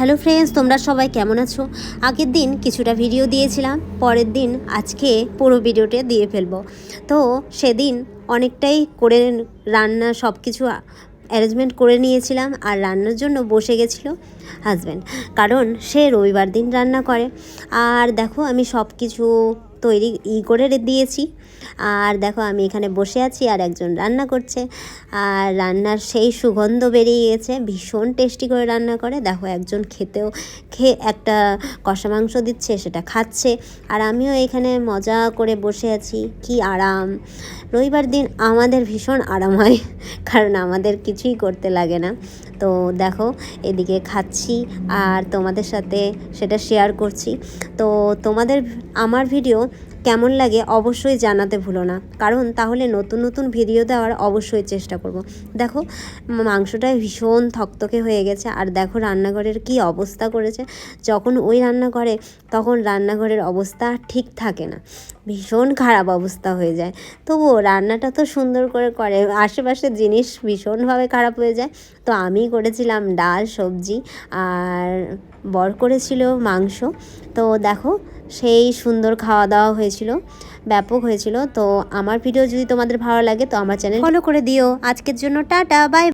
Hello friends, তোমরা সবাই কেমন আছো? আগের দিন কিছুটা ভিডিও দিয়েছিলাম, পরের দিন আজকে পুরো ভিডিওটা দিয়ে ফেলব। তো সেদিন অনেকটাই করে রান্না সব কিছু অ্যারেঞ্জমেন্ট করে নিয়েছিলাম আর রান্নার জন্য বসে গেছিল হাজব্যান্ড কারণ সে রবিবার দিন রান্না করে। আর দেখো আমি সব কিছু তৈরি ই করে দিয়েছি। আর দেখো আমি এখানে বসে আছি আর একজন রান্না করছে। আর রান্নার সেই সুগন্ধ বেরিয়ে গেছে, ভীষণ টেস্টি করে রান্না করে। দেখো একজন খেতেও খেয়ে একটা কষা মাংস দিচ্ছে, সেটা খাচ্ছে। আর আমিও এখানে মজা করে বসে আছি, কি আরাম। রবিবার দিন আমাদের ভীষণ আরাম হয়, কারণ আমাদের কিছুই করতে লাগে না। তো দেখো এদিকে খাচ্ছি আর তোমাদের সাথে সেটা শেয়ার করছি। তো তোমাদের আমার ভিডিও কেমন লাগে অবশ্যই জানাতে ভুলো না। কারণ তাহলে নতুন নতুন ভিডিও দেওয়ার অবশ্যই চেষ্টা করব। দেখো, মাংসটা ভীষণ থকথকে হয়ে গেছে আর দেখো রান্নাঘরের কি অবস্থা করেছে। যখন ওই রান্না করে, তখন রান্নাঘরের অবস্থা ঠিক থাকে না। ভীষণ খারাপ অবস্থা হয়ে যায়। তবুও রান্নাটা তো সুন্দর করে করে আশেপাশের জিনিস ভীষণভাবে খারাপ হয়ে যায়। তো আমি করেছিলাম ডাল, সবজি আর বর করেছিল মাংস। তো দেখো, সেই সুন্দর খাওয়া দাওয়া হয়েছিল, ব্যাপক হয়েছিল। তো আমার ভিডিও যদি তোমাদের ভালো লাগে, তো আমার চ্যানেল ফলো করে দিও। আজকের জন্য টাটা বাই